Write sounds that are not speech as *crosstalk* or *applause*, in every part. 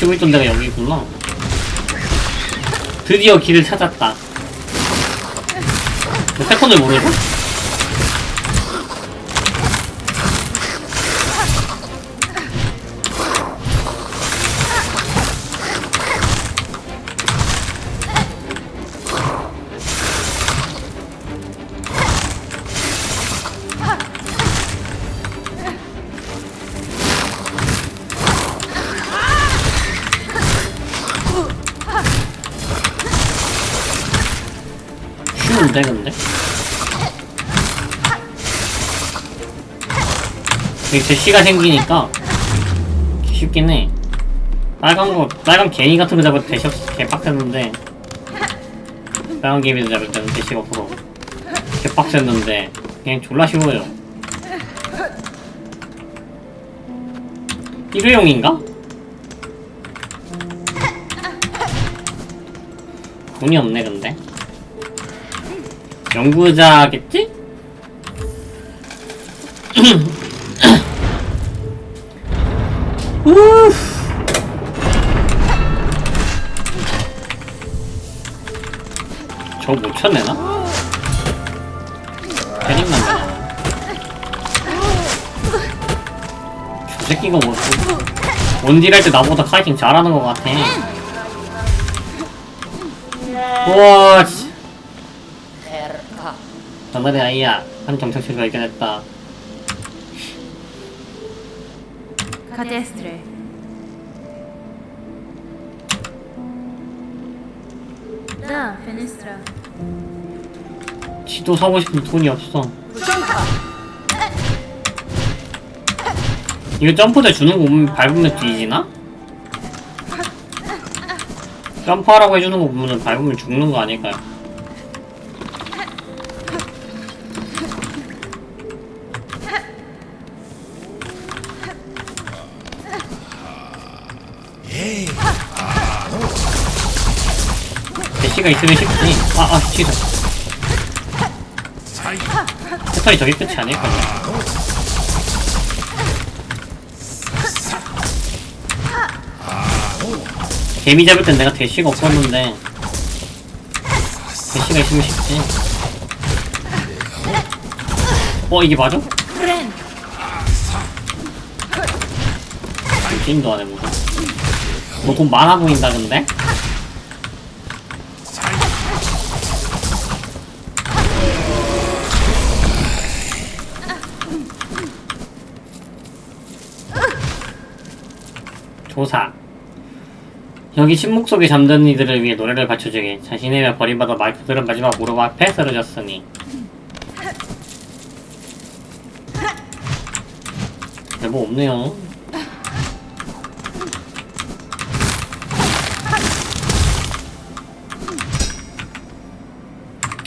놓치고 있던 데가 여기구나. 드디어 길을 찾았다. 너 패턴을 모르고? 이게 제시가 생기니까 쉽긴 해. 빨간 거 빨간 개미 같은 거 잡을 때 대시 없어 개빡셌는데 빨간 개미 잡을 때는 대시가 없어서 개빡셌는데 그냥 졸라 쉬워요. 일회용인가? 돈이 없네 근데. 연구자겠지? *clears throat* 쳐내나? 때리면 되나? 저 새끼가 뭐, 원딜 할 때 나보다 카이팅 잘하는 것 같아. 우와, 씨. 정말의 아이야. 한 정착실을 발견했다. Cadestre. Da, fenestra. 지도 사고 싶은 돈이 없어. 이거 점프대 주는 거 보면 밟으면 뒤지나? 점프하라고 해주는 거 보면 밟으면 죽는 거 아닐까요? 대시가 있으면 쉽지. 아, 아, 취소. 패턴이 저게 끝이 아닐까요? 개미 잡을 땐 내가 대시가 없었는데 대시가 있으면 쉽지 어 이게 맞아? 게임도 안해 뭐너돈 많아 보인다 근데? 조사. 여기 침묵 속에 잠든 이들을 위해 노래를 바쳐주게 자신의 며 버림받아 마이크들은 마지막 무릎 앞에 쓰러졌으니. 네, 뭐 없네요.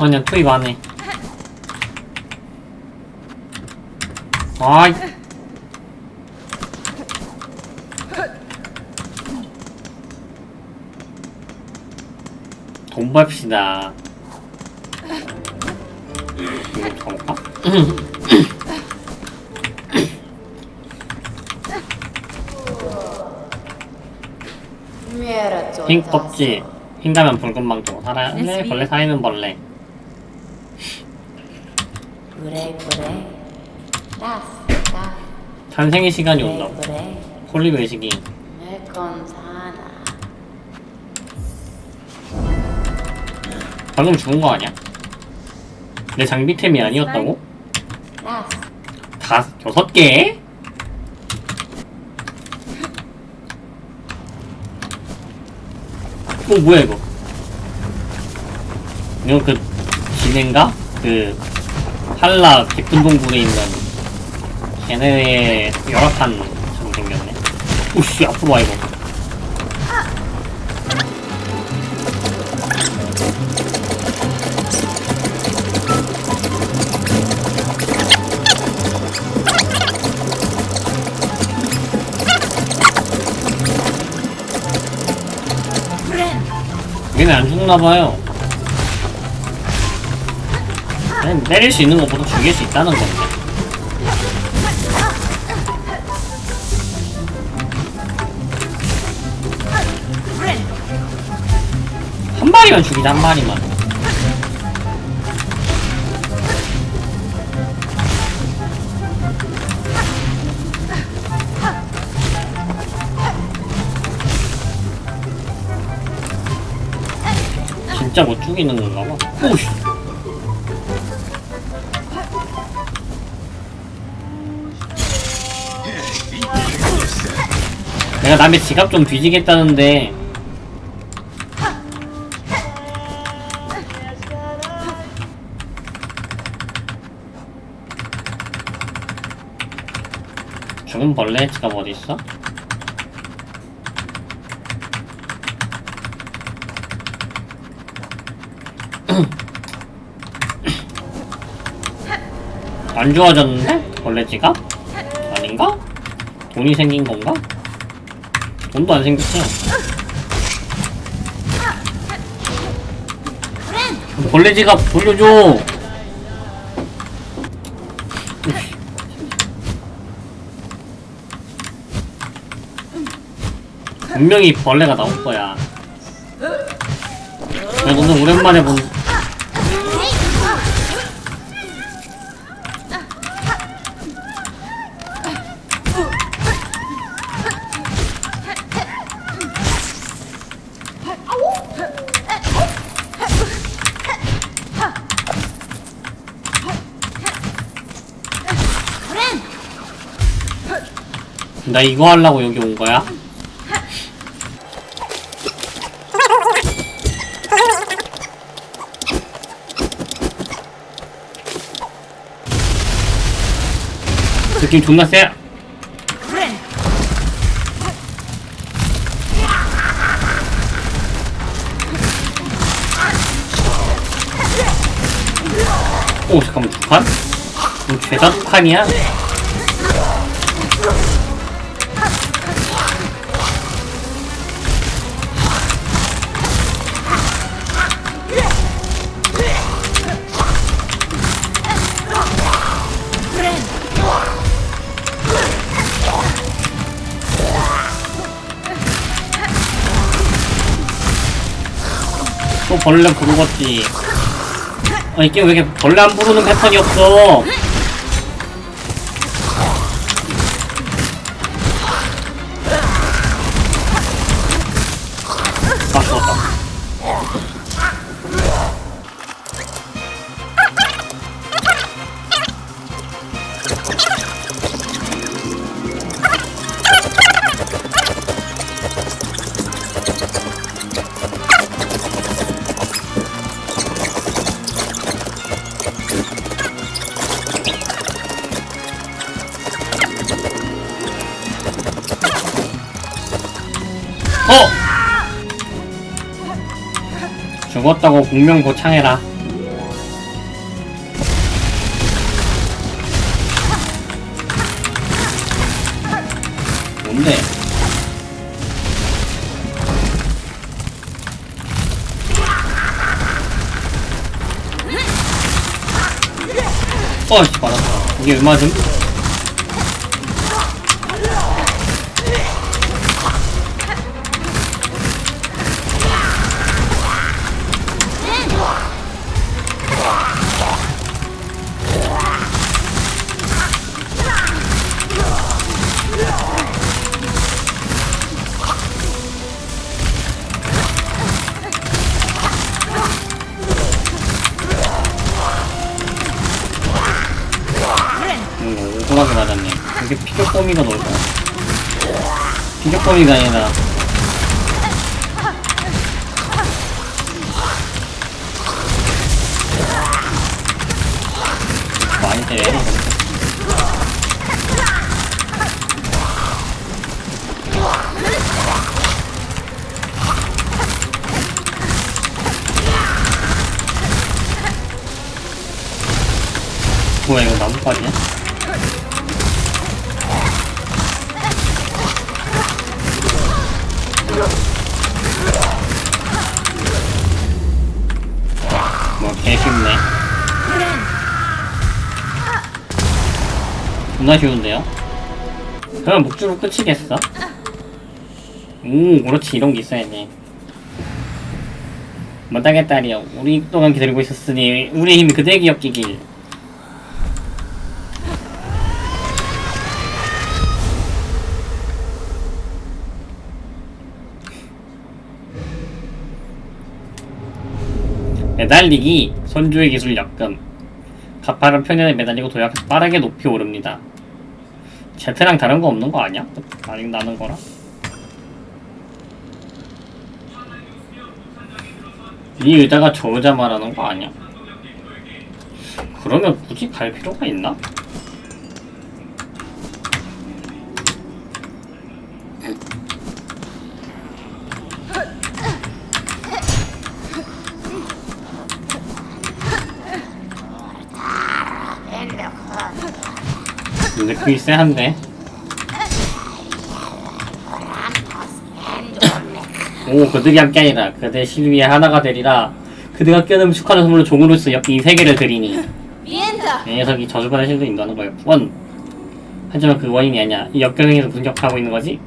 아니야 투입 안해 아이 돈 벌시다. 이거 가볼까? 흰 껍질 흰 가면 붉은 망토. 살아 네, 벌레 사이는 벌레. 그래 그래. 따스다 탄생의 시간이 그래 홀리 외식이 방금 죽은 거 아니야? 내 장비템이 아니었다고? 다 여섯 개? 어 뭐야 이거? 이거 그 진행가? 그 한라 백분동굴에 있는 걔네의 열악한 좀 생겼네. 오씨 앞으로 와 이거. 그냥 때릴 수 있는 것보다 죽일 수 있다는 건데. 한 마리만 죽이자, 한 마리만. 진짜 못 죽이는 건가 봐. 오씨. 내가 남의 지갑 좀 뒤지겠다는데 죽은 벌레 지갑 어디 있어? 안 좋아졌는데? 벌레 지갑? 아닌가? 돈이 생긴 건가? 돈도 안 생겼지. 벌레 지갑 돌려줘. 분명히 벌레가 나올 거야. 야, 너는 오랜만에 본. 나 이거 하려고 여기 온 거야? 느낌 존나 세. 오 잠깐만 두 칸? 이거 죄다 두 칸이야? 또 벌레 부르겠지. 아, 이게 왜 이렇게 벌레 안 부르는 패턴이 없어? 죽었다고 공명고창해라. 뭔데? 어이씨, 맞았다. 이게 왜 맞음? 이게 피격 범위가 넓어. 피격 범위가 아니라. 존나 쉬운데요? 그럼 목줄로 끝이겠어? 오 그렇지. 이런 게 있어야지. 못하겠 딸이여 우리 동안 기다리고 있었으니 우리의 힘이 그대에게 엮이길. 매달리기 선조의 기술 역금. 가파른 편연에 매달리고 도약해서 빠르게 높이 오릅니다 제트랑 다른 거 없는 거 아니야? 아니 나는 거랑 이 의자가 저 의자 말하는 거 아니야? 그러면 굳이 갈 필요가 있나? 근데 그게 쎄한데. 오 그들이 함께 아니라 그대 실위에 하나가 되리라. 그대가 껴놓은 축하는 선물로 종으로서 엮인 이 세계를 드리니. 이 녀석이 저주받을 실도 인도하는 원. 하지만 그 원인이 아니야. 이 역경에서 분석하고 있는 거지?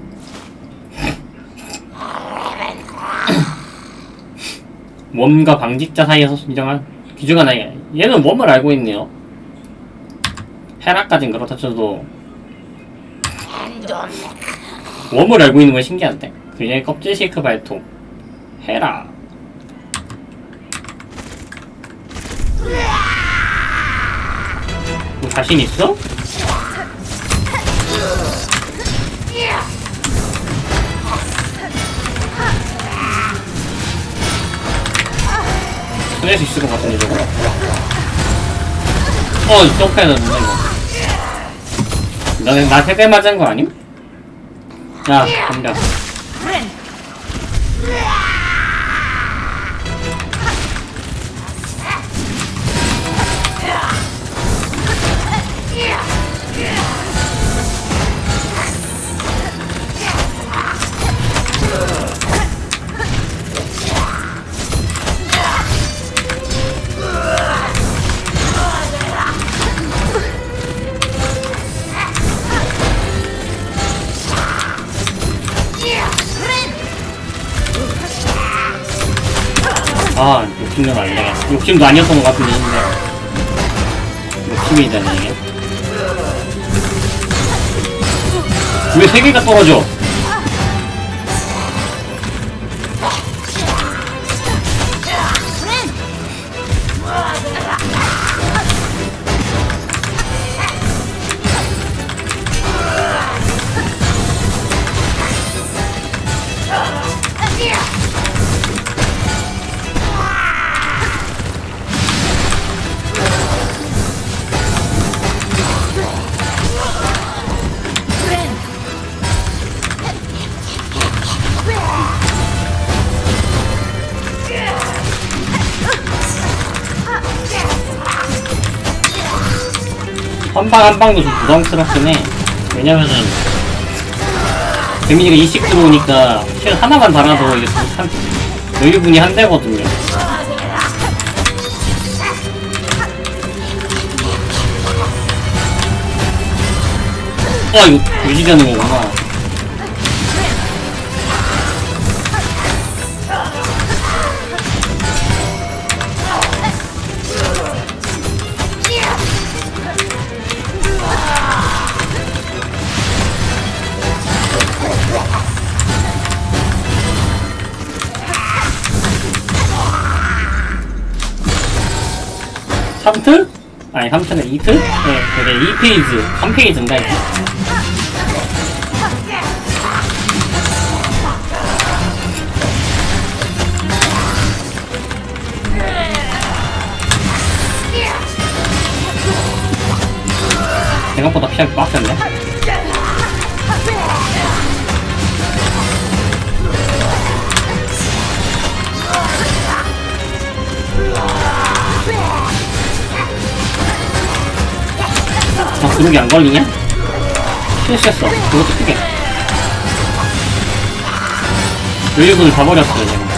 *laughs* 웜과 방직자 사이에서 인정한 귀중한 아이 얘는 웜을 알고 있네요. 헤라까진 그렇다 쳐도 웜을 알고 있는 건 신기한데. 그녀의 껍질 쉐이크 발톱. 헤라. 뭐 자신 있어? 수 있을 것 같은데 저거. 어 점프해야 되는데 이거 너네 나 세대 맞은 거 아님? 야 덤벼 아안 되겠어 욕심도 아니었던 것 같은데 근데. 욕심이 되네 이게. 왜 세 개가 떨어져 한 방 한 방도 좀 부담스럽긴 해. 왜냐면은 데미지가 20 들어오니까 실 하나만 달아도 이게 한 여유분이 한 대거든요. 아 이거 유지되는 거구나 삼트 아니 3트는 2트? 네, 그게 2페이지, 3페이지인가 이게? 생각보다 피하기 빡센데? 아, 그러게 안 걸리냐? 실수했어. 그것도 크게. 여유분을 다 버렸어요, 지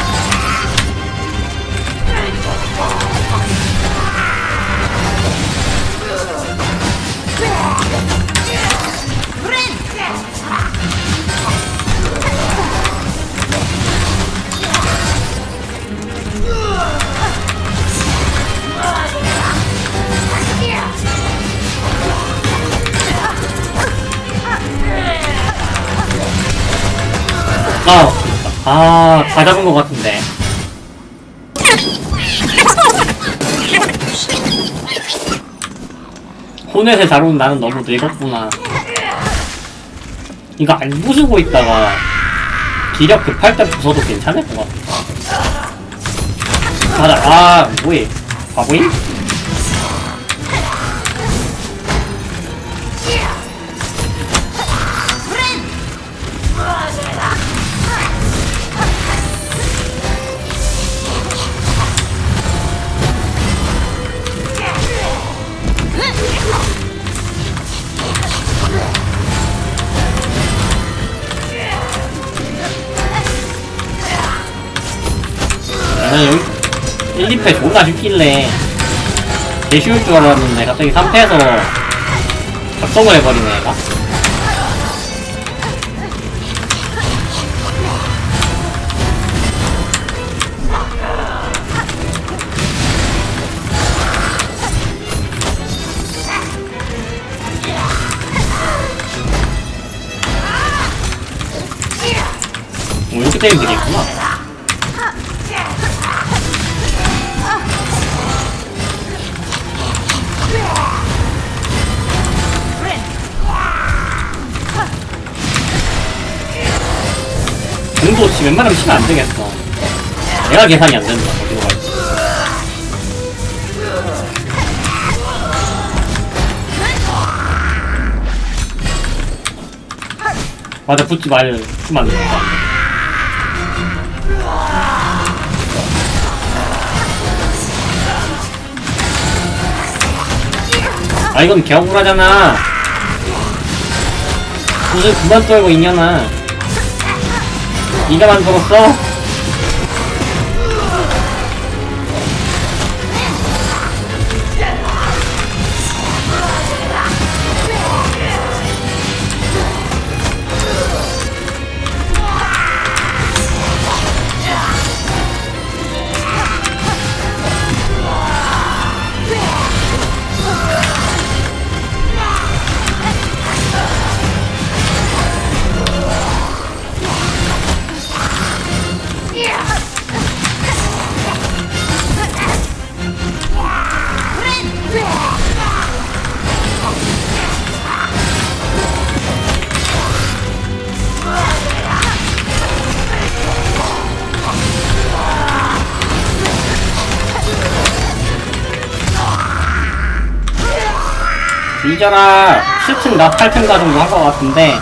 아, 아, 다 잡은 것 같은데. 호넷에 잘 오는 나는 너무 늙었구나. 이거 안 부수고 있다가 기력 급할 때 부숴도 괜찮을 것 같아. 맞아, 아, 뭐해. 바보임? 여기 1, 2패 존나 쉽길래 개 쉬울 줄 알았는데 갑자기 3패에서 작성을 해버리네 얘가. 오 이렇게 때리면 되겠구나 웬만하면 치면 안 되겠어. 내가 계산이 안 된다. 어디로 갈지. 맞아, 붙지 말, 붙으면 안 된다. 아, 이건 개억울하잖아. 무슨 그만 떨고 있냐나. 네가 만들었어? 잊어라 7층가 8층가 정도 한 것 같은데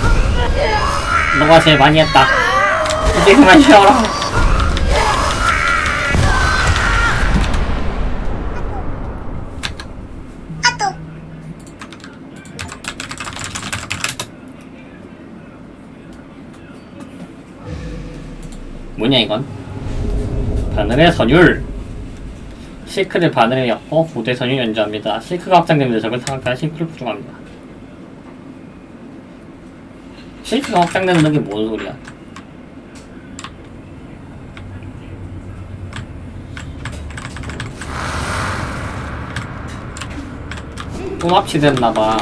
너가 제일 많이 했다. 이제 그만 쉬어라. 뭐냐 이건? 바늘의 선율 실크를 바늘에 엮어 고대 선율 연주합니다. 실크가 확장되면서 적을 상악하여 실크를 부정합니다. 실크가 확장되는 게뭔 소리야? 또 납치됐나봐.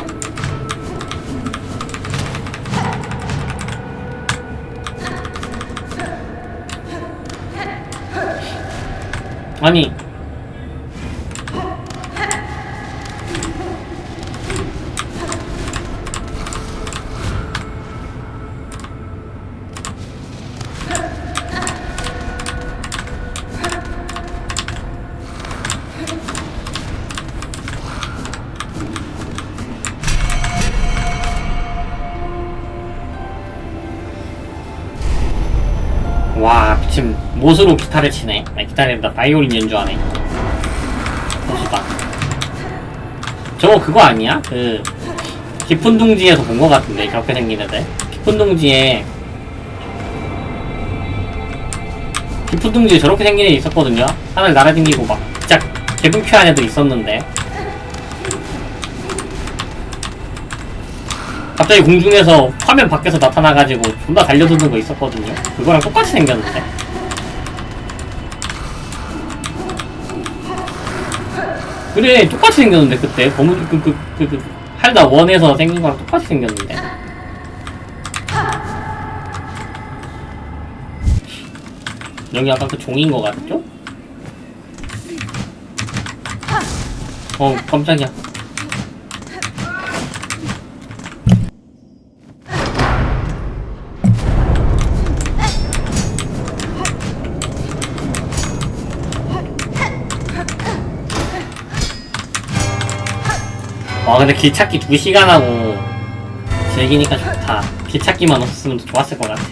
아니 못으로 기타를 치네. 아니 기타랜다. 바이올린 연주하네. 멋있다. 저거 그거 아니야? 그 깊은 둥지에서 본거 같은데 저렇게 생긴 애들. 깊은 둥지에 깊은 둥지에 저렇게 생긴 애 있었거든요. 하늘 날아다니고 막 진짜 개불쾌한 애들 있었는데. 갑자기 공중에서 화면 밖에서 나타나가지고 존나 달려드는 거 있었거든요. 그거랑 똑같이 생겼는데. 그래, 똑같이 생겼는데 그때 검은 그그 그 그 할다 원에서 생긴 거랑 똑같이 생겼는데. 여기 아까 그 종인 거 같죠? 어 깜짝이야 와 근데 길 찾기 2시간 하고 즐기니까 좋다. 길 찾기만 없었으면 더 좋았을 것 같아.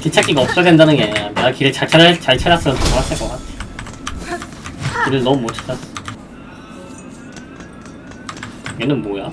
길 찾기가 없어야 된다는 게 아니라 내가 길을 잘, 찾아, 잘 찾았으면 더 좋았을 것 같아. 길을 너무 못 찾았어. 얘는 뭐야?